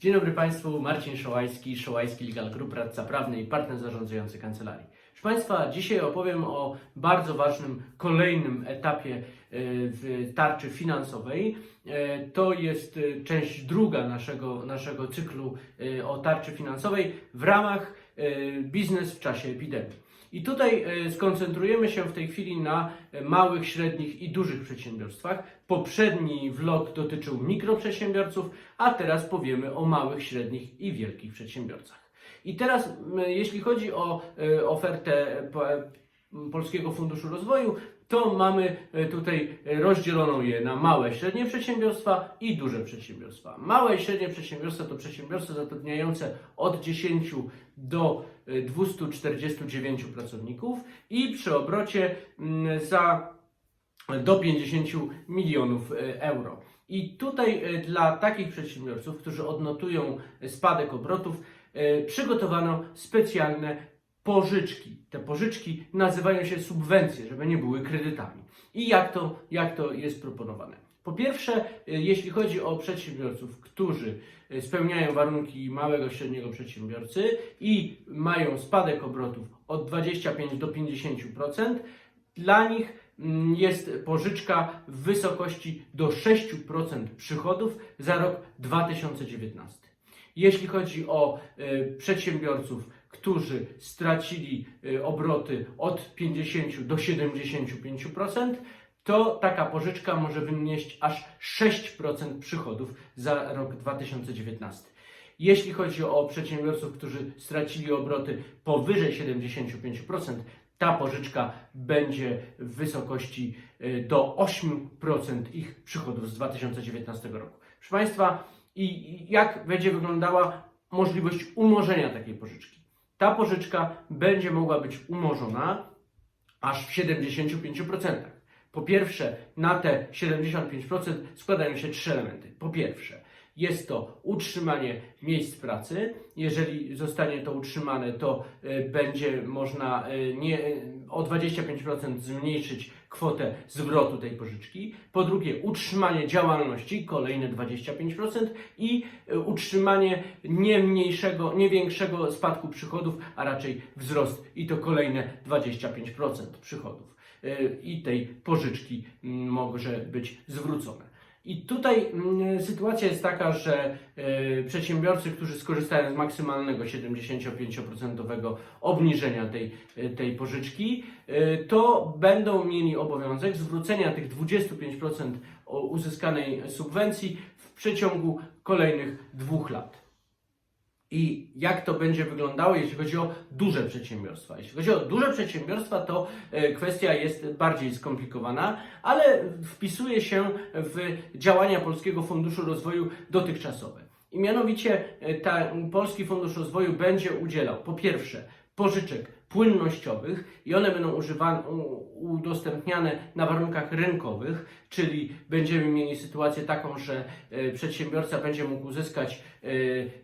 Dzień dobry Państwu, Marcin Szołajski, Szołajski Legal Group, radca prawny i partner zarządzający kancelarii. Proszę Państwa, dzisiaj opowiem o bardzo ważnym kolejnym etapie e, w tarczy finansowej. E, To jest e, część druga naszego, naszego cyklu o tarczy finansowej w ramach biznes w czasie epidemii. I tutaj e, skoncentrujemy się w tej chwili na e, małych, średnich i dużych przedsiębiorstwach. Poprzedni vlog dotyczył mikroprzedsiębiorców, a teraz powiemy o małych, średnich i wielkich przedsiębiorcach. I teraz, jeśli chodzi o e, ofertę Polskiego Funduszu Rozwoju, to mamy e, tutaj e, rozdzieloną je na małe, średnie przedsiębiorstwa i duże przedsiębiorstwa. Małe i średnie przedsiębiorstwa to przedsiębiorstwa zatrudniające od 10 do e, 249 pracowników i przy obrocie za do 50 milionów e, euro. I tutaj e, dla takich przedsiębiorców, którzy odnotują spadek obrotów, e, przygotowano specjalne pożyczki. Te pożyczki nazywają się subwencje, żeby nie były kredytami. I jak to, jak to jest proponowane? Po pierwsze, e, jeśli chodzi o przedsiębiorców, którzy e, spełniają warunki małego, średniego przedsiębiorcy i mają spadek obrotów od 25 do 50%, dla nich mm, jest pożyczka w wysokości do 6% przychodów za rok 2019. Jeśli chodzi o e, przedsiębiorców, którzy stracili e, obroty od 50 do 75%, to taka pożyczka może wynieść aż 6% przychodów za rok 2019. Jeśli chodzi o przedsiębiorców, którzy stracili obroty powyżej 75%, ta pożyczka będzie w wysokości y, do 8% ich przychodów z 2019 roku. Proszę Państwa, i jak będzie wyglądała możliwość umorzenia takiej pożyczki? Ta pożyczka będzie mogła być umorzona aż w 75%. Po pierwsze, na te 75% składają się trzy elementy. Po pierwsze, jest to utrzymanie miejsc pracy. Jeżeli zostanie to utrzymane, to y, będzie można y, nie, o 25% zmniejszyć kwotę zwrotu tej pożyczki. Po drugie, utrzymanie działalności, kolejne 25% i y, utrzymanie nie mniejszego, nie większego spadku przychodów, a raczej wzrost i to kolejne 25% przychodów. I tej pożyczki może być zwrócone. I tutaj mm, sytuacja jest taka, że e, przedsiębiorcy, którzy skorzystają z maksymalnego 75% obniżenia tej, e, tej pożyczki, e, to będą mieli obowiązek zwrócenia tych 25% o- uzyskanej subwencji w przeciągu kolejnych dwóch lat. I jak to będzie wyglądało, jeśli chodzi o duże przedsiębiorstwa? Jeśli chodzi o duże przedsiębiorstwa, to e, kwestia jest bardziej skomplikowana, ale wpisuje się w działania Polskiego Funduszu Rozwoju dotychczasowe. I mianowicie e, ta, Polski Fundusz Rozwoju będzie udzielał po pierwsze pożyczek płynnościowych i one będą używane, udostępniane na warunkach rynkowych, czyli będziemy mieli sytuację taką, że e, przedsiębiorca będzie mógł uzyskać e,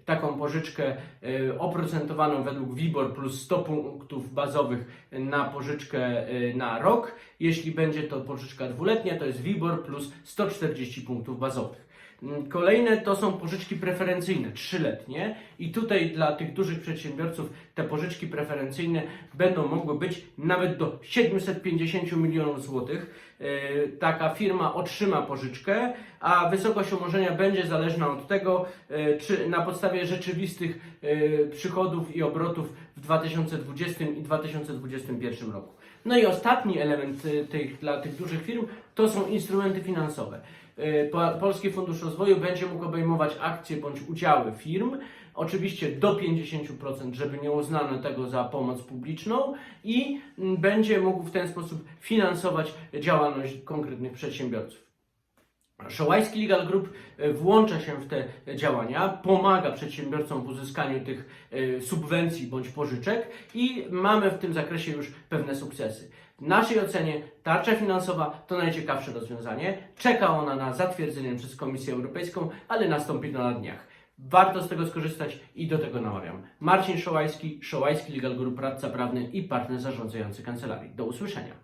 taką pożyczkę e, oprocentowaną według WIBOR plus 100 punktów bazowych na pożyczkę na rok. Jeśli będzie to pożyczka dwuletnia, to jest WIBOR plus 140 punktów bazowych. Mm, Kolejne to są pożyczki preferencyjne, trzyletnie i tutaj dla tych dużych przedsiębiorców te pożyczki preferencyjne będą mogły być nawet do 750 milionów złotych. E, Taka firma otrzyma pożyczkę, a wysokość umorzenia będzie zależna od tego, e, czy na podstawie rzeczywistych e, przychodów i obrotów w 2020 i 2021 roku. No i ostatni element e, tych, dla tych dużych firm to są instrumenty finansowe. Po- Polski Fundusz Rozwoju będzie mógł obejmować akcje bądź udziały firm, oczywiście do 50%, żeby nie uznano tego za pomoc publiczną i mm, będzie mógł w ten sposób finansować działalność konkretnych przedsiębiorców. Szołajski Legal Group e, włącza się w te działania, pomaga przedsiębiorcom w uzyskaniu tych e, subwencji bądź pożyczek i mamy w tym zakresie już pewne sukcesy. W naszej ocenie tarcza finansowa to najciekawsze rozwiązanie. Czeka ona na zatwierdzenie przez Komisję Europejską, ale nastąpi to na dniach. Warto z tego skorzystać i do tego namawiam. Marcin Szołajski, Szołajski Legal Group, radca prawny i partner zarządzający kancelarii. Do usłyszenia.